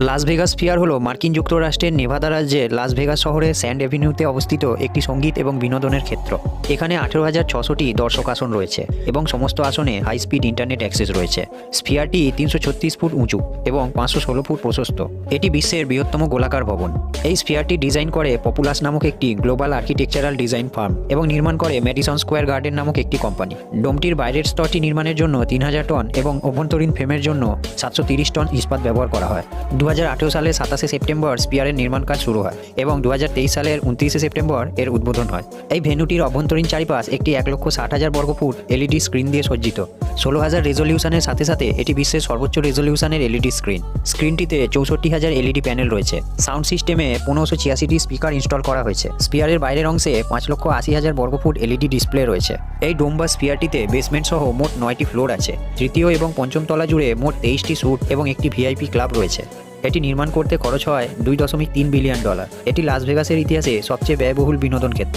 Las Vegas spear হলো মার্কিন যুক্তরাষ্ট্রের নেভাদা রাজ্যের লাস ভেগাস শহরে স্যান্ড এভিনিউতে অবস্থিত একটি সংগীত এবং বিনোদনের ক্ষেত্র। এখানে আঠেরো হাজার ছশোটি দর্শক আসন রয়েছে এবং সমস্ত আসনে হাই স্পিড ইন্টারনেট অ্যাক্সেস রয়েছে। স্পিয়ারটি তিনশো ছত্রিশ ফুট উঁচু এবং পাঁচশো ষোলো ফুট প্রশস্ত। এটি বিশ্বের বৃহত্তম গোলাকার ভবন। এই স্পিয়ারটি ডিজাইন করে পপুলাস নামক একটি গ্লোবাল আর্কিটেকচারাল ডিজাইন ফার্ম এবং নির্মাণ করে ম্যাডিসন স্কোয়ার গার্ডেন নামক একটি কোম্পানি ডোমটির বাইরের স্তরটি নির্মাণের জন্য তিন হাজার টন এবং অভ্যন্তরীণ ফ্রেমের জন্য সাতশো তিরিশ টন ইস্পাত ব্যবহার করা হয়। সালের সাতাশে সেপ্টেম্বর স্পিয়ারের নির্মাণ কাজ শুরু হয় এবং দু হাজার তেইশ সালের উনত্রিশে সেপ্টেম্বর এর উদ্বোধন হয়। এই ভেন্যুটির অভ্যন্তরীণ চারিপাশ একটি এক লক্ষ ষাট হাজার বর্গফুট এলইডি স্ক্রিন দিয়ে সজ্জিত। ষোলো হাজার রেজলিউশনের সাথে সাথে এটি বিশ্বের সর্বোচ্চ রেজলিউশনের এলইডি স্ক্রিন। স্ক্রিনটিতে চৌষট্টি হাজার এলইডি প্যানেল রয়েছে। সাউন্ড সিস্টেমে পনেরোশো ছিয়াশিটি স্পিকার ইনস্টল করা হয়েছে। স্পিয়ারের বাইরের অংশে পাঁচ লক্ষ আশি হাজার বর্গফুট এলইডি ডিসপ্লে রয়েছে। এই ডোম বা স্পিয়ারটিতে বেসমেন্ট সহ মোট নয়টি ফ্লোর আছে। তৃতীয় এবং পঞ্চম তলা জুড়ে মোট তেইশটি স্যুট এবং একটি ভিআইপি ক্লাব রয়েছে। এটি নির্মাণ করতে খরচ হয় দুই দশমিক তিন বিলিয়ন ডলার। এটি লাস ভেগাসের ইতিহাসে সবচেয়ে ব্যয়বহুল বিনোদন ক্ষেত্র।